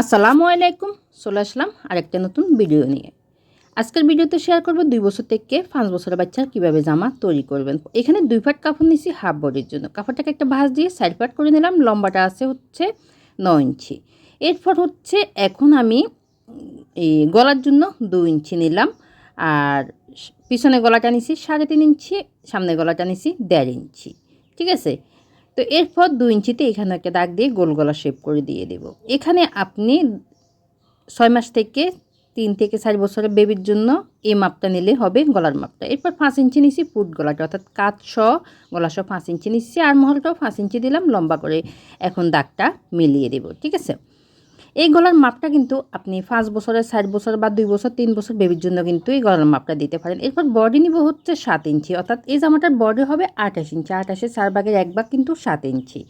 আসসালামু আলাইকুম, চলে আসলাম আরেকটা নতুন ভিডিও নিয়ে। আজকের ভিডিওতে শেয়ার করব দুই বছর থেকে পাঁচ বছরের বাচ্চার কীভাবে জামা তৈরি করবেন। এখানে দুই ফাট কাপড় নিছি হাফ বডির জন্য। কাপড়টাকে একটা ভাঁজ দিয়ে সাইড ফাট করে নিলাম, লম্বাটা আছে হচ্ছে ন ইঞ্চি। এরপর হচ্ছে এখন আমি এই গলার জন্য দু ইঞ্চি নিলাম, আর পিছনে গলাটা নিছি সাড়ে তিন ইঞ্চি সামনে গলাটা নিছি দেড় ইঞ্চি। ঠিক আছে? তো এরপর দু ইঞ্চিতে এখানে একটা দাগ দিয়ে গোল গলা শেপ করে দিয়ে দেব। এখানে আপনি ছয় মাস থেকে তিন থেকে চার বছরের বেবির জন্য এই মাপটা নিলে হবে গলার মাপটা। এরপর পাঁচ ইঞ্চি নিচ্ছি ফুট গলাটা অর্থাৎ কাত শ গলা শ পাঁচ ইঞ্চি নিচ্ছি আর মহলটাও পাঁচ ইঞ্চি দিলাম লম্বা করে। এখন দাগটা মিলিয়ে দেব, ঠিক আছে? এই গলার মাপটা কিন্তু আপনি পাঁচ বছরের, ষাট বছর বা দুই বছর, তিন বছর বেবির জন্য কিন্তু এই গলার মাপটা দিতে পারেন। এরপর বডি নিব হচ্ছে সাত ইঞ্চি, অর্থাৎ এই জামাটার বডি হবে আঠাশ ইঞ্চি আঠাশের চার ভাগের এক ভাগ কিন্তু সাত ইঞ্চি।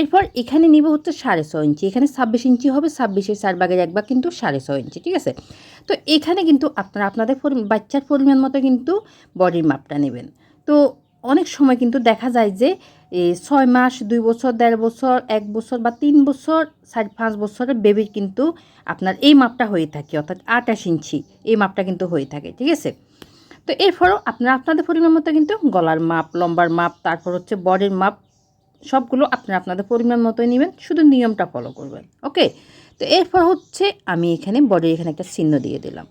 এরপর এখানে নিব হচ্ছে সাড়ে ছয় ইঞ্চি, এখানে ছাব্বিশ ইঞ্চি হবে ছাব্বিশের চার ভাগের এক ভাগ কিন্তু সাড়ে ছয় ইঞ্চি, ঠিক আছে? তো এখানে কিন্তু আপনারা, আপনাদের বাচ্চার পরিমাণ মতো কিন্তু বডির মাপটা নেবেন। তো অনেক সময় কিন্তু দেখা যায় যে ছয় মাস, দুই বছর, দেড় বছর, এক বছর বা তিন বছর, চার পাঁচ বছরের বেবির কিন্তু আপনার এই মাপটা হয়ে থাকে, অর্থাৎ আটাশ ইঞ্চি এই মাপটা কিন্তু হয়ে থাকে, ঠিক আছে? তো এরপরও আপনারা, আপনাদের পরিমাণ মতো কিন্তু গলার মাপ, লম্বার মাপ, তারপর হচ্ছে বডির মাপ, সবগুলো আপনারা আপনাদের পরিমাণ মতোই নেবেন, শুধু নিয়মটা ফলো করবেন ওকে তো এরপর হচ্ছে আমি এখানে বডির এখানে একটা চিহ্ন দিয়ে দিলাম।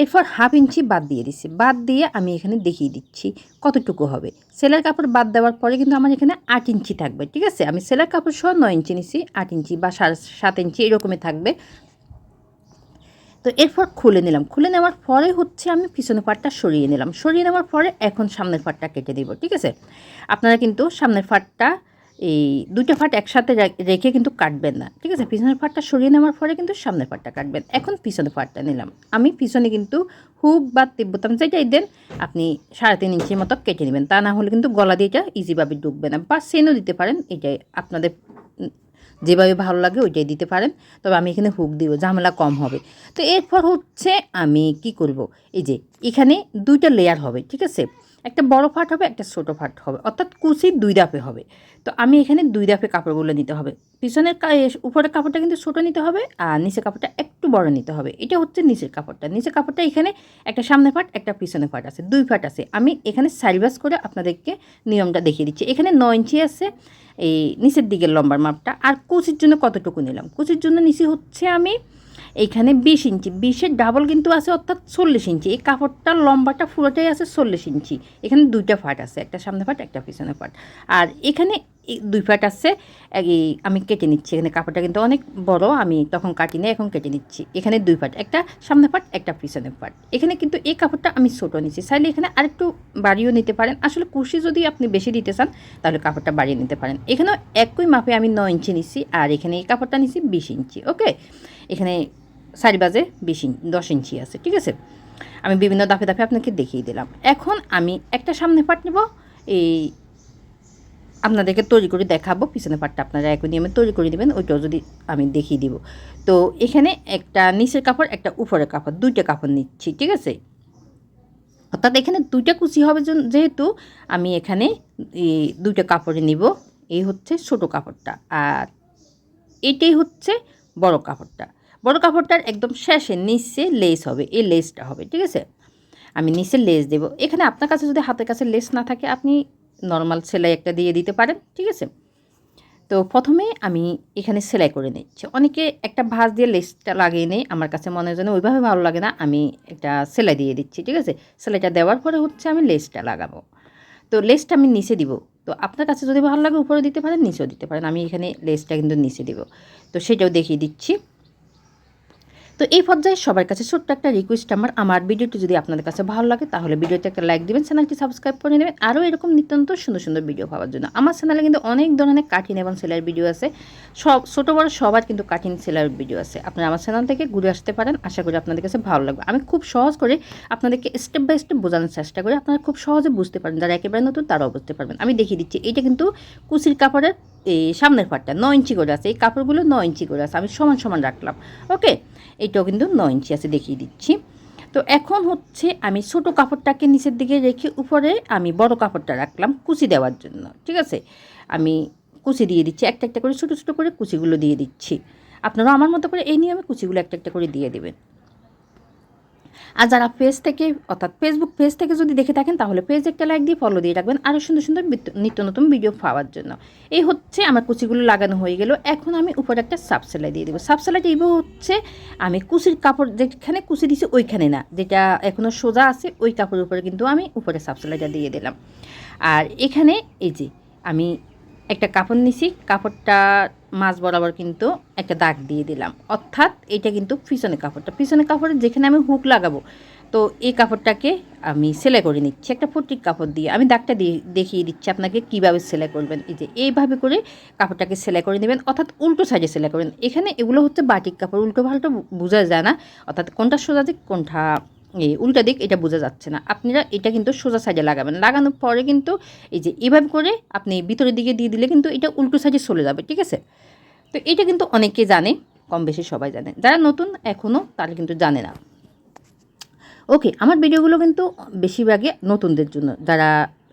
এরপর হাফ ইঞ্চি বাদ দিয়ে দিচ্ছি বাদ দিয়ে আমি এখানে দেখিয়ে দিচ্ছি কতটুকু হবে। সেলার কাপড় বাদ দেওয়ার পরে কিন্তু আমার এখানে আট ইঞ্চি থাকবে, ঠিক আছে? আমি সেলার কাপড় সহ নয় ইঞ্চি নিচ্ছি আট ইঞ্চি বা সাড়ে সাত ইঞ্চি এরকমই থাকবে। তো এরপর খুলে নিলাম। খুলে নেওয়ার পরে হচ্ছে আমি পিছনের পাটটা সরিয়ে নিলাম। সরিয়ে নেওয়ার পরে এখন সামনের পাটটা কেটে দিব, ঠিক আছে? আপনারা কিন্তু সামনের পাটটা এই দুইটা ফাট একসাথে রেখে কিন্তু কাটবেন না, ঠিক আছে? পিছনের ফাটটা সরিয়ে নেওয়ার পরে কিন্তু সামনের ফাটটা কাটবেন। এখন পিছনের ফাটটা নিলাম। আমি পিছনে কিন্তু হুক বা তিব্বতাম যেটাই দেন, আপনি সাড়ে তিন ইঞ্চির মতো কেটে নেবেন। তা না হলে কিন্তু গলা দিয়ে এটা ইজিভাবে ডুববে না বা সেনও দিতে পারেন, এটাই আপনাদের যেভাবে ভালো লাগে ওইটাই দিতে পারেন। তবে আমি এখানে হুক দিব, ঝামেলা কম হবে। তো এরপর হচ্ছে আমি কি করব? এই যে, এখানে দুইটা লেয়ার হবে, ঠিক আছে? একটা বড় ফাট হবে, একটা ছোটো ফাট হবে। অর্থাৎ কুচি দুই দাপে হবে। তো আমি এখানে দুই দাপে কাপড়গুলো নিতে হবে। পিছনের উপরের কাপড়টা কিন্তু ছোটো নিতে হবে আর নিচের কাপড়টা একটু বড় নিতে হবে। এটা হচ্ছে নিচের কাপড়টা। নিচের কাপড়টা এখানে একটা সামনে ফাট, একটা পিছনে ফাট আছে। দুই ফাট আছে। আমি এখানে সাইবাস করে আপনাদেরকে নিয়মটা দেখিয়ে দিচ্ছি। এখানে নয় ইঞ্চি আছে এই নিচের দিকের লম্বার মাপটা। আর কুচির জন্য কতটুকু নিলাম? কুচির জন্য নিচে হচ্ছে আমি এইখানে বিশ ইঞ্চি। বিশের ডাবল কিন্তু আছে অর্থাৎ চল্লিশ ইঞ্চি। এই কাপড়টার লম্বাটা পুরোটাই আছে চল্লিশ ইঞ্চি। এখানে দুইটা ফাট আছে, একটা সামনে ফাট একটা পিছনে ফাট আর এখানে দুই ফাট আছে আমি কেটে নিচ্ছি। এখানে কাপড়টা কিন্তু অনেক বড়, আমি তখন কাটি না এখন কেটে নিচ্ছি। এখানে দুই ফাট একটা সামনে ফাট একটা পিছনে ফাট এখানে কিন্তু এই কাপড়টা আমি ছোটো নিচ্ছি। চাইলে এখানে আরেকটু বাড়িয়েও নিতে পারেন। আসলে কুশি যদি আপনি বেশি দিতে চান, তাহলে কাপড়টা বাড়িয়ে নিতে পারেন। এখানেও একই মাপে আমি নয় ইঞ্চি নিচ্ছি, আর এখানে এই কাপড়টা নিচ্ছি বিশ ইঞ্চি, ওকে? এখানে সারি বাজে বিশ ইঞ্চি দশ ইঞ্চি আছে, ঠিক আছে? আমি বিভিন্ন দাফে দাফে আপনাকে দেখিয়ে দিলাম। এখন আমি একটা সামনে পাট নেব, এই আপনাদেরকে তৈরি করে দেখাবো পিছনে পাটটা আপনারা একই নিয়মে তৈরি করে দেবেন, ওইটাও যদি আমি দেখিয়ে দিব। তো এখানে একটা নিচের কাপড়, একটা উপরের কাপড়, দুইটা কাপড় নিচ্ছি, ঠিক আছে? অর্থাৎ এখানে দুইটা কুচি হবে যেহেতু আমি এখানে এই দুইটা কাপড়ে নিব, এই হচ্ছে ছোট কাপড়টা, আর এটাই হচ্ছে বড় কাপড়টা। বড় কাপড়টার একদম শেষে, নিচে লেস হবে, এই লেসটা হবে, ঠিক আছে? আমি নিচে লেস দেব। এখানে আপনার কাছে যদি হাতের কাছে লেস না থাকে, আপনি নর্মাল সেলাই একটা দিয়ে দিতে পারেন, ঠিক আছে? তো প্রথমে আমি এখানে সেলাই করে নিচ্ছি অনেকে একটা ভাঁজ দিয়ে লেসটা লাগিয়ে নেই, আমার কাছে মনে হয় যেন ওইভাবে ভালো লাগে না, আমি একটা সেলাই দিয়ে দিচ্ছি, ঠিক আছে? সেলাইটা দেওয়ার পরে হচ্ছে আমি লেসটা লাগাবো। তো লেসটা আমি নিচে দিব। তো আপনার কাছে যদি ভালো লাগে, উপরে দিতে পারেন, নিচেও দিতে পারেন, আমি এখানে লেসটা কিন্তু নিচে দিব। তো সেটাও দেখিয়ে দিচ্ছি। তো এই পর্যায়ে সবার কাছে ছোট্ট একটা রিকোয়েস্ট আমার। আমার ভিডিওটি যদি আপনাদের কাছে ভালো লাগে, তাহলে ভিডিওতে একটা লাইক দিবেন চ্যানেলটি সাবস্ক্রাইব করে নেবেন। আরও এরকম নিত্যন্ত সুন্দর সুন্দর ভিডিও পাওয়ার জন্য। আমার চ্যানেলে কিন্তু অনেক ধরনের কাঠিন এবং সেলাইয়ের ভিডিও আছে। সব, ছোটো বড় সবার কিন্তু কাঠিন সেলাইয়ের ভিডিও আছে। আপনারা আমার চ্যানেল থেকে ঘুরে আসতে পারেন। আশা করি আপনাদের কাছে ভালো লাগবে। আমি খুব সহজ করে আপনাদেরকে স্টেপ বাই স্টেপ বোঝানোর চেষ্টা করি। আপনারা খুব সহজে বুঝতে পারেন যারা একেবারে নতুন, তারাও বুঝতে পারবেন। আমি দেখিয়ে দিচ্ছি। এটা কিন্তু কুচির কাপড়ের এই সামনের পাটটা নয় ইঞ্চি করে আছে, এই কাপড়গুলো নয় ইঞ্চি করে আছে, আমি সমান সমান রাখলাম, ওকে? এইটাও কিন্তু নয় ইঞ্চি আছে, দেখিয়ে দিচ্ছি। তো এখন হচ্ছে আমি ছোট কাপড়টাকে নিচের দিকে রেখে উপরে আমি বড় কাপড়টা রাখলাম কুচি দেওয়ার জন্য, ঠিক আছে? আমি কুচি দিয়ে দিচ্ছি, একটা একটা করে, ছোটো ছোটো করে কুচিগুলো দিয়ে দিচ্ছি। আপনারাও আমার মতো করে এই নিয়মে কুচিগুলো একটা একটা করে দিয়ে দেবেন। আর যারা পেজ থেকে, অর্থাৎ ফেসবুক পেজ থেকে যদি দেখে থাকেন, তাহলে পেজ একটা লাইক দিয়ে ফলো দিয়ে রাখবেন। আরও সুন্দর সুন্দর নিত্য নতুন ভিডিও পাওয়ার জন্য। এই হচ্ছে আমার কুচিগুলো লাগানো হয়ে গেল। এখন আমি উপরে একটা সাব সেলাই দিয়ে দেবো। সাব সেলাইটা এইভাবে হচ্ছে আমি কুচির কাপড়, যেখানে কুচি দিছি ওইখানে না। যেটা এখনও সোজা আছে, ওই কাপড়ের উপরে কিন্তু আমি উপরে সাব সেলাইটা দিয়ে দিলাম। আর এখানে এই যে আমি একটা কাপড় নিছি। কাপড়টা মাছ বরাবর কিন্তু একটা দাগ দিয়ে দিলাম। অর্থাৎ এটা কিন্তু পিছনের কাপড়টা। পিছনের কাপড়ে যেখানে আমি হুক লাগাবো, তো এই কাপড়টাকে আমি সেলাই করে নিচ্ছি। একটা ফটিক কাপড় দিয়ে আমি দাগটা দিয়ে দেখিয়ে দিচ্ছি আপনাকে কীভাবে সেলাই করবেন। এই যে এইভাবে করে কাপড়টাকে সেলাই করে নেবেন, অর্থাৎ উল্টো সাইডে সেলাই করবেন এখানে এগুলো হচ্ছে বাটিক কাপড়। উল্টো পাল্টো বোঝা যায় না। অর্থাৎ কোনটা সোজা দিক, কোনটা এই উল্টা দিক এটা বোঝা যাচ্ছে না। আপনারা এটা কিন্তু সোজা সাইডে লাগাবেন। লাগানোর পরে কিন্তু এই যে এভাবে করে আপনি ভিতরের দিকে দিয়ে দিলে কিন্তু এটা উল্টো সাইডে চলে যাবে, ঠিক আছে? তো এটা কিন্তু অনেকে জানে, কম বেশি সবাই জানে। যারা নতুন এখনও তারা কিন্তু জানে না। ওকে আমার ভিডিওগুলো কিন্তু বেশিরভাগে নতুনদের জন্য। যারা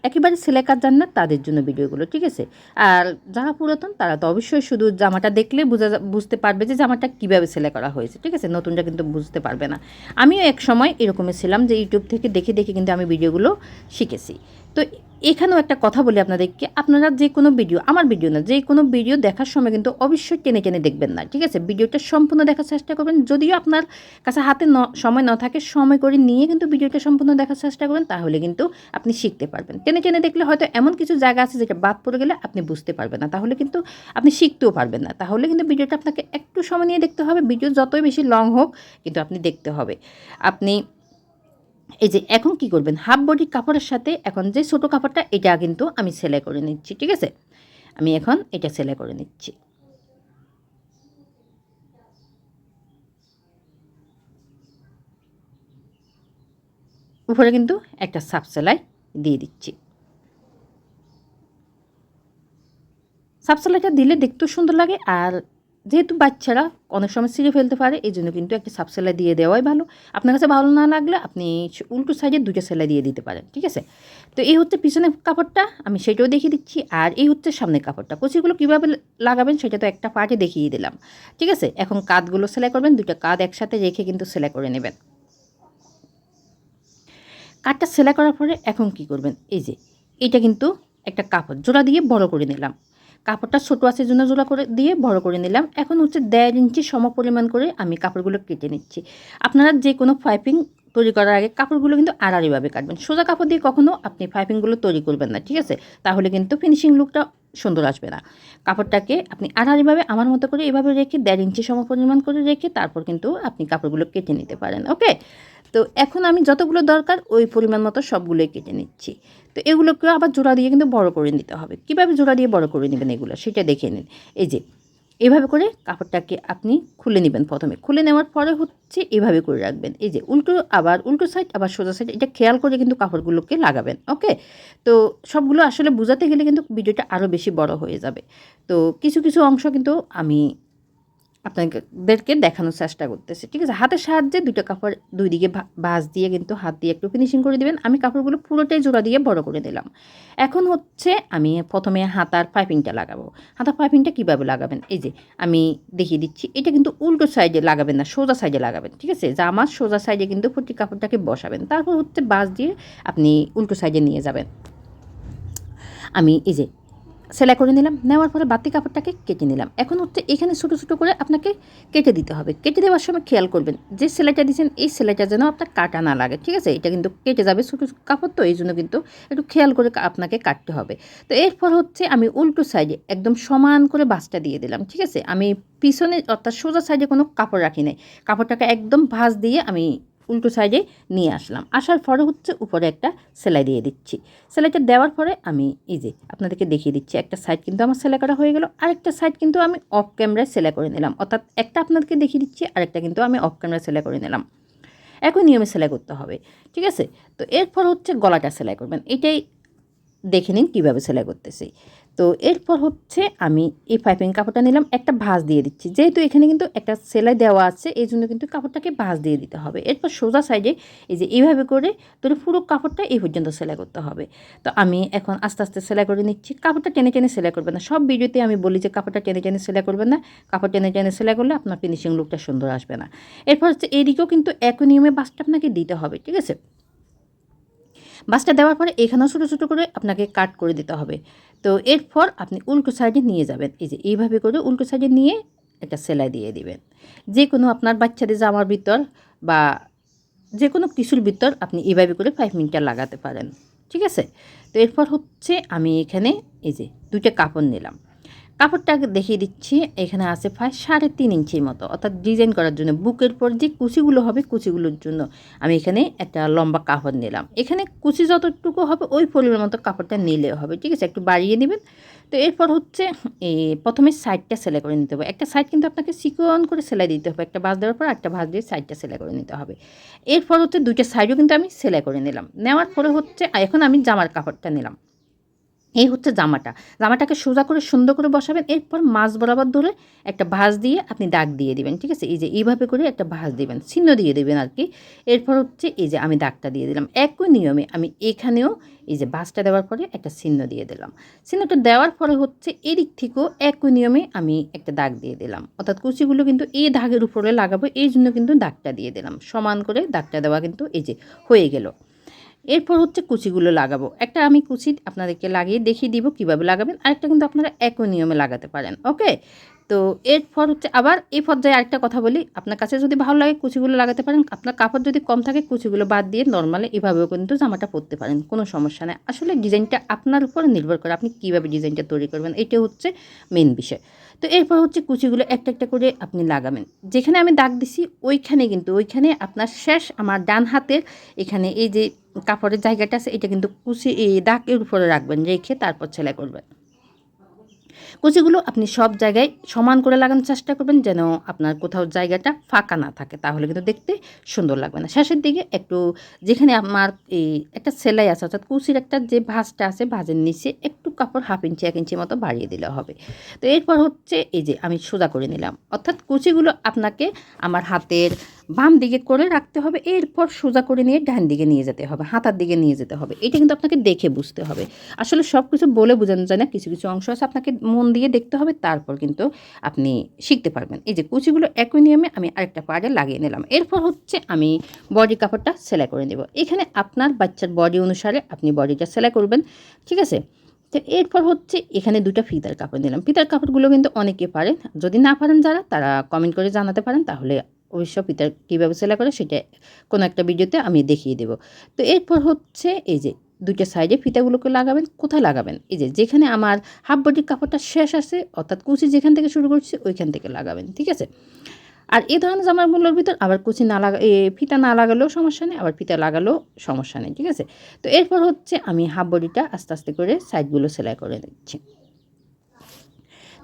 একেবারে সেলাই যান না, তাদের জন্য ভিডিওগুলো, ঠিক আছে? আর যারা পুরাতন, তারা তো অবশ্যই শুধু জামাটা দেখলে বুঝা বুঝতে পারবে যে জামাটা কীভাবে সেলাই করা হয়েছে, ঠিক আছে? নতুনটা কিন্তু বুঝতে পারবে না। আমিও এক সময় এরকমই ছিলাম যে ইউটিউব থেকে দেখে দেখে কিন্তু আমি ভিডিওগুলো শিখেছি। তো এখানেও একটা কথা বলি আপনাদেরকে। আপনারা যে কোনো ভিডিও, আমার ভিডিও না যে কোনো ভিডিও দেখার সময় কিন্তু অবশ্যই টেনে টেনে দেখবেন না, ঠিক আছে? ভিডিওটা সম্পূর্ণ দেখার চেষ্টা করবেন। যদিও আপনার কাছে হাতে ন, সময় না থাকে, সময় করে নিয়ে কিন্তু ভিডিওটা সম্পূর্ণ দেখার চেষ্টা করবেন, তাহলে কিন্তু আপনি শিখতে পারবেন। টেনে টেনে দেখলে হয়তো এমন কিছু জায়গা আছে যেটা বাদ পড়ে গেলে আপনি বুঝতে পারবেন না, তাহলে কিন্তু আপনি শিখতেও পারবেন না। তাহলে কিন্তু ভিডিওটা আপনাকে একটু সময় নিয়ে দেখতে হবে, ভিডিও যতই বেশি লং হোক কিন্তু আপনি দেখতে হবে। আপনি এই যে এখন কি করবেন? হাফ বডি কাপড়ের সাথে এখন যে ছোটো কাপড়টা, এটা কিন্তু আমি সেলাই করে নিচ্ছি, ঠিক আছে? আমি এখন এটা সেলাই করে নিচ্ছি। উপরে কিন্তু একটা সাপ সেলাই দিয়ে দিচ্ছি। সাপ সেলাইটা দিলে দেখতেও সুন্দর লাগে আর যেহেতু বাচ্চারা অনেক সময় ছিঁড়ে ফেলতে পারে, এই জন্য কিন্তু একটা সাপ সেলাই দিয়ে দেওয়াই ভালো। আপনার কাছে ভালো না লাগলে আপনি উল্টো সাইডে দুটো সেলাই দিয়ে দিতে পারেন, ঠিক আছে? তো এই হচ্ছে পিছনের কাপড়টা, আমি সেটাও দেখিয়ে দিচ্ছি। আর এই হচ্ছে সামনের কাপড়টা। কুচিগুলো কীভাবে লাগাবেন সেটা তো একটা পার্টে দেখিয়ে দিলাম, ঠিক আছে? এখন কাঁধগুলো সেলাই করবেন দুটো কাঁধ একসাথে রেখে কিন্তু সেলাই করে নেবেন। কাঠটা সেলাই করার পরে এখন কি করবেন? এই যে, এটা কিন্তু একটা কাপড়, জোড়া দিয়ে বড় করে নিলাম। কাপড়টা ছোটো আছে জন্য জোড়া করে দিয়ে বড় করে নিলাম। এখন হচ্ছে দেড় ইঞ্চি সম পরিমাণ করে আমি কাপড়গুলো কেটে নিচ্ছি। আপনারা যে কোনো পাইপিং তৈরি করার আগে কাপড়গুলো কিন্তু আড়াআড়িভাবে কাটবেন। সোজা কাপড় দিয়ে কখনও আপনি পাইপিংগুলো তৈরি করবেন না, ঠিক আছে? তাহলে কিন্তু ফিনিশিং লুকটা সুন্দর আসবে না। কাপড়টাকে আপনি আড়াআড়িভাবে আমার মতো করে এভাবে রেখে দেড় ইঞ্চি সম পরিমাণ করে রেখে তারপর কিন্তু আপনি কাপড়গুলো কেটে নিতে পারেন ওকে তো এখন আমি যতগুলো দরকার ওই পরিমাণ মতো সবগুলোই কেটে নিচ্ছি। তো এগুলোকে আবার জোড়া দিয়ে কিন্তু বড় করে নিতে হবে। কীভাবে জোড়া দিয়ে বড় করে নেবেন এগুলো সেটা দেখে নিন। এই যে, এভাবে করে কাপড়টাকে আপনি খুলে নেবেন প্রথমে। খুলে নেওয়ার পরে হচ্ছে এভাবে করে রাখবেন। এই যে, উল্টো আবার, উল্টো সাইড আবার সোজা সাইড এটা খেয়াল করে কিন্তু কাপড়গুলোকে লাগাবেন, ওকে? তো সবগুলো আসলে বোঝাতে গেলে কিন্তু ভিডিওটা আরও বেশি বড় হয়ে যাবে। তো কিছু কিছু অংশ কিন্তু আমি আপনাদেরকে দেখানোর চেষ্টা করতেছি, ঠিক আছে? হাতের সাহায্যে দুটো কাপড় দুই দিকে ভাঁজ দিয়ে কিন্তু হাত দিয়ে একটু ফিনিশিং করে দিবেন। আমি কাপড়গুলো পুরোটাই জোড়া দিয়ে বড় করে দিলাম। এখন হচ্ছে আমি প্রথমে হাতার পাইপিংটা লাগাবো। হাতার পাইপিংটা কীভাবে লাগাবেন? এই যে, আমি দেখিয়ে দিচ্ছি। এটা কিন্তু উল্টো সাইডে লাগাবেন না, সোজা সাইডে লাগাবেন, ঠিক আছে? জামার সোজা সাইডে কিন্তু ফুটি কাপড়টাকে বসাবেন। তারপর হচ্ছে বাঁশ দিয়ে আপনি উল্টো সাইডে নিয়ে যাবেন। আমি এই যে সেলাই করে নিলাম, নেওয়ার পরে বাতি কাপড়টাকে কেটে নিলাম। এখন হচ্ছে এখানে ছোটো ছোটো করে আপনাকে কেটে দিতে হবে। কেটে দেওয়ার সময় খেয়াল করবেন যে সেলাইটা দিয়েছেন, এই সেলাইটা যেন আপনার কাটা না লাগে, ঠিক আছে? এটা কিন্তু কেটে যাবে ছোটো কাপড়, তো এই জন্য কিন্তু একটু খেয়াল করে আপনাকে কাটতে হবে। তো এরপর হচ্ছে আমি উল্টো সাইডে একদম সমান করে বাসটা দিয়ে দিলাম, ঠিক আছে? আমি পিছনে অর্থাৎ সোজা সাইডে কোনো কাপড় রাখি নাই। কাপড়টাকে একদম ভাঁজ দিয়ে আমি উল্টো সাইডে নিয়ে আসলাম। আসার পরে হচ্ছে উপরে একটা সেলাই দিয়ে দিচ্ছি। সেলাইটা দেওয়ার পরে আমি এই যে আপনাদেরকে দেখিয়ে দিচ্ছি, একটা সাইড কিন্তু আমার সেলাই করা হয়ে গেল। আরেকটা সাইড কিন্তু আমি অফ ক্যামেরায় সেলাই করে নিলাম। অর্থাৎ একটা আপনাদেরকে দেখিয়ে দিচ্ছি, আরেকটা কিন্তু আমি অফ ক্যামেরায় সেলাই করে নিলাম। একই নিয়মে সেলাই করতে হবে, ঠিক আছে? তো এরপর হচ্ছে গলাটা সেলাই করবেন। এটাই দেখে নিন কীভাবে সেলাই করতেছি। তো এরপর হচ্ছে আমি এই পাইপিং কাপড়টা নিলাম, একটা ভাঁজ দিয়ে দিচ্ছি। যেহেতু এখানে কিন্তু একটা সেলাই দেওয়া আছে, এই জন্য কিন্তু কাপড়টাকে ভাঁজ দিয়ে দিতে হবে। এরপর সোজা সাইডে এই যে এইভাবে করে তোর পুরো কাপড়টা এই পর্যন্ত সেলাই করতে হবে। তো আমি এখন আস্তে আস্তে সেলাই করে নিচ্ছি। কাপড়টা টেনে টেনে সেলাই করবেন না। সব ভিডিওতে আমি বলি যে কাপড়টা টেনে টেনে সেলাই করবেন না। কাপড় টেনে টেনে সেলাই করলে আপনার ফিনিশিং লুকটা সুন্দর আসবে না। এরপর হচ্ছে এইদিকেও কিন্তু একই নিয়মে বাসটা আপনাকে দিতে হবে, ঠিক আছে? বাসটা দেওয়ার পরে এখানেও ছোটো ছোটো করে আপনাকে কাট করে দিতে হবে। তো এরপর আপনি উল্টো সাইডে নিয়ে যাবেন। এই যে এইভাবে করে উল্টো সাইডে নিয়ে একটা সেলাই দিয়ে দিবেন। যে কোনো আপনার বাচ্চাদের জামার ভিতর বা যে কোনো কিছুর ভিতর আপনি এইভাবে করে ফাইভ মিনিটটা লাগাতে পারেন। ঠিক আছে? তো এরপর হচ্ছে আমি এখানে এই যে দুইটা কাপড় নিলাম। কাপড়টা দেখিয়ে দিচ্ছি, এখানে আছে প্রায় সাড়ে তিন ইঞ্চির মতো। অর্থাৎ ডিজাইন করার জন্য বুকের পর যে কুচিগুলো হবে কুচিগুলোর জন্য আমি এখানে একটা লম্বা কাপড় নিলাম। এখানে কুচি যতটুকু হবে ওই পরিমাণ মতো কাপড়টা নিলেও হবে, ঠিক আছে? একটু বাড়িয়ে নেবেন। তো এরপর হচ্ছে এই প্রথমে সাইডটা সেলাই করে নিতে হবে। একটা সাইড কিন্তু আপনাকে সিকন করে সেলাই দিতে হবে। একটা ভাঁজ দেওয়ার পর একটা ভাঁজ দিয়ে সাইডটা সেলাই করে নিতে হবে। এরপর হচ্ছে দুইটা সাইডও কিন্তু আমি সেলাই করে নিলাম। নেওয়ার পরে হচ্ছে, এখন আমি জামার কাপড়টা নিলাম। এই হচ্ছে জামাটা। জামাটাকে সোজা করে সুন্দর করে বসাবেন, এরপর মাছ বরাবর ধরে একটা ভাঁজ দিয়ে আপনি দাগ দিয়ে দিবেন, ঠিক আছে? এই যে এইভাবে করে একটা ভাঁজ দিবেন চিহ্ন দিয়ে দেবেন আর কি এরপর হচ্ছে এই যে আমি দাগটা দিয়ে দিলাম। একই নিয়মে আমি এখানেও এই যে ভাঁজটা দেওয়ার পরে একটা চিহ্ন দিয়ে দিলাম। চিহ্নটা দেওয়ার পরে হচ্ছে এদিক থেকেও একই নিয়মে আমি একটা দাগ দিয়ে দিলাম। অর্থাৎ কুচিগুলো কিন্তু এই দাগের উপরে লাগাবো, এই জন্য কিন্তু দাগটা দিয়ে দিলাম। সমান করে দাগটা দেওয়া কিন্তু এই যে হয়ে গেল। এরপর হচ্ছে কুচিগুলো লাগাবো। একটা আমি কুচি আপনাদেরকে লাগিয়ে দেখিয়ে দিব কীভাবে লাগাবেন। আরেকটা কিন্তু আপনারা একই নিয়মে লাগাতে পারেন, ওকে? তো এরপর হচ্ছে আবার এই পর্যায়ে আরেকটা কথা বলি। আপনার কাছে যদি ভালো লাগে কুচিগুলো লাগাতে পারেন, আপনার কাপড় যদি কম থাকে কুচিগুলো বাদ দিয়ে নর্মালি এভাবেও কিন্তু জামাটা পরতে পারেন, কোনো সমস্যা নেই। আসলে ডিজাইনটা আপনার উপর নির্ভর করে আপনি কীভাবে ডিজাইনটা তৈরি করবেন এটা হচ্ছে মেন বিষয়। তো এরপর হচ্ছে কুচিগুলো একটা একটা করে আপনি লাগাবেন। যেখানে আমি দাগ দিছি, ওইখানে কিন্তু, ওইখানে আপনার শেষ আমার ডান হাতের এখানে এই যে কাপড়ের জায়গাটা আছে, এটা কিন্তু কুচি, এই দাগের উপরে রাখবেন, রেখে তারপর সেলাই করবেন। কুচিগুলো আপনি সব জায়গায় সমান করে লাগানোর চেষ্টা করবেন যেন আপনার কোথাও জায়গাটা ফাঁকা না থাকে। তাহলে কিন্তু দেখতে সুন্দর লাগবে না। শেষের দিকে একটু যেখানে আমার এই একটা সেলাই আছে, অর্থাৎ কুচির একটা যে ভাঁজটা আছে, ভাঁজের নিচে একটু কাপড় হাফ ইঞ্চি, এক ইঞ্চি মতো বাড়িয়ে দিলে হবে। তো এরপর হচ্ছে এই যে আমি সোজা করে নিলাম। অর্থাৎ কুচিগুলো আপনাকে আমার হাতের বাম দিকে করে রাখতে হবে, এরপর সোজা করে নিয়ে ডান দিকে নিয়ে যেতে হবে, হাতার দিকে নিয়ে যেতে হবে। এটা কিন্তু আপনাকে দেখে বুঝতে হবে। আসলে সব কিছু বলে বোঝানো যায় না, কিছু কিছু অংশ আছে আপনাকে মন দিয়ে দেখতে হবে, তারপর কিন্তু আপনি শিখতে পারবেন। এই যে কুচিগুলো একই নিয়মে আমি আরেকটা পাড়ে লাগিয়ে নিলাম। এরপর হচ্ছে আমি বডি কাপড়টা সেলাই করে নেব। এখানে আপনার বাচ্চার বডি অনুসারে আপনি বডিটা সেলাই করবেন, ঠিক আছে? তো এরপর হচ্ছে এখানে দুটো ফিতার কাপড় নিলাম। ফিতার কাপড়গুলো কিন্তু অনেকে পারেন। যদি না পারেন যারা, তারা কমেন্ট করে জানাতে পারেন, তাহলে অবশ্য ফিতার কীভাবে সেলাই করে সেটা কোনো একটা ভিডিওতে আমি দেখিয়ে দেব। তো এরপর হচ্ছে এই যে দুইটা সাইডে ফিতাগুলোকে লাগাবেন, কোথায় লাগাবেন? এই যে যেখানে আমার হাফ বডির কাপড়টা শেষ আছে, অর্থাৎ কুচি যেখান থেকে শুরু করছি ওইখান থেকে লাগাবেন, ঠিক আছে? আর এই ধরনের জামাগুলোর ভিতর আবার কুচি না লাগা ফিতা না লাগালেও সমস্যা নেই, আবার ফিতা লাগালেও সমস্যা নেই, ঠিক আছে? তো এরপর হচ্ছে আমি হাফ বডিটা আস্তে আস্তে করে সাইডগুলো সেলাই করে নিচ্ছি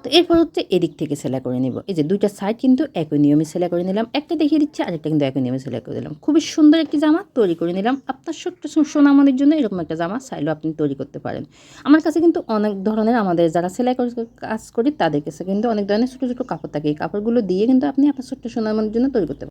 তো এরপর হচ্ছে এদিক থেকে সেলাই করে নেব। এই যে দুইটা সাইড কিন্তু একই নিয়মে সেলাই করে নিলাম। একটা দেখিয়ে দিচ্ছি, আরেকটা কিন্তু একই নিয়মে সেলাই করে দিলাম। খুবই সুন্দর একটি জামা তৈরি করে নিলাম। আপনার ছোট্ট আমাদের জন্য এরকম একটা জামা, চাইলেও আপনি তৈরি করতে পারেন। আমার কাছে কিন্তু অনেক ধরনের আমাদের যারা সেলাই করে কাজ করি, তাদের কাছে কিন্তু অনেক ধরনের ছোটো ছোটো কাপড় থাকে। এই কাপড়গুলো দিয়ে কিন্তু আপনি আপনার ছোট্ট আমাদের জন্য তৈরি করতে পারেন।